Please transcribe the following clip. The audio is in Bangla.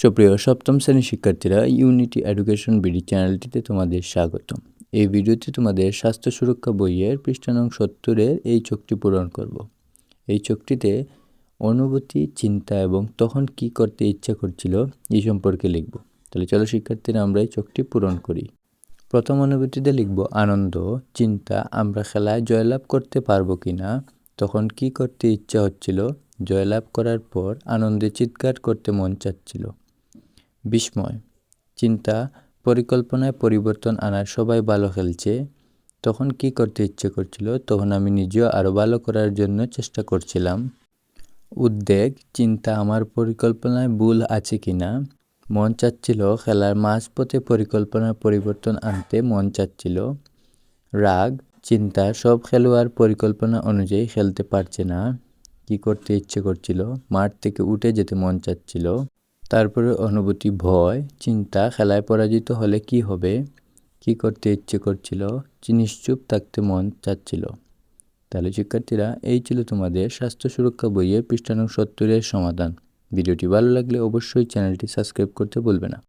সুপ্রিয়, সপ্তম শ্রেণির শিক্ষার্থীরা ইউনিটি এডুকেশন বিডি চ্যানেলটিতে তোমাদের স্বাগত এই ভিডিওতে তোমাদের স্বাস্থ্য সুরক্ষা বইয়ের পৃষ্ঠা নং সত্তরের এই চোখটি পূরণ করব। এই চোখটিতে অনুভূতি, চিন্তা এবং তখন কি করতে ইচ্ছা করছিল এই সম্পর্কে লিখব। তাহলে চলো শিক্ষার্থীরা, আমরা এই চোখটি পূরণ করি। প্রথম অনুভূতিতে লিখব, আনন্দ, চিন্তা, আমরা খেলায় জয়লাভ করতে পারব কি না তখন কি করতে ইচ্ছা হচ্ছিল, জয়লাভ করার পর আনন্দে চিৎকার করতে মন চাচ্ছিল। বিস্ময়। চিন্তা, পরিকল্পনায় পরিবর্তন আনার সবাই ভালো খেলছে, তখন কি করতে ইচ্ছে করছিল, তখন আমি নিজেও আরও ভালো করার জন্য চেষ্টা করছিলাম। উদ্বেগ, চিন্তা আমার পরিকল্পনায় ভুল আছে কি না মন চাচ্ছিল খেলার মাঝপথে পরিকল্পনার পরিবর্তন আনতে মন চাচ্ছিল। রাগ, চিন্তা সব খেলোয়াড় পরিকল্পনা অনুযায়ী খেলতে পারছে না। কি করতে ইচ্ছে করছিল? মাঠ থেকে উঠে যেতে মন চাচ্ছিল। তারপরে অনুভূতি ভয়, চিন্তা, খেলায় পরাজিত হলে কি হবে? কি করতে ইচ্ছে করছিল? নিশ্চুপ থাকতে মন চাচ্ছিল। তাহলে শিক্ষার্থীরা, এই ছিল তোমাদের স্বাস্থ্য সুরক্ষা বইয়ে পৃষ্ঠানং সত্তরের সমাধান। ভিডিওটি ভালো লাগলে অবশ্যই চ্যানেলটি সাবস্ক্রাইব করতে ভুলবে না।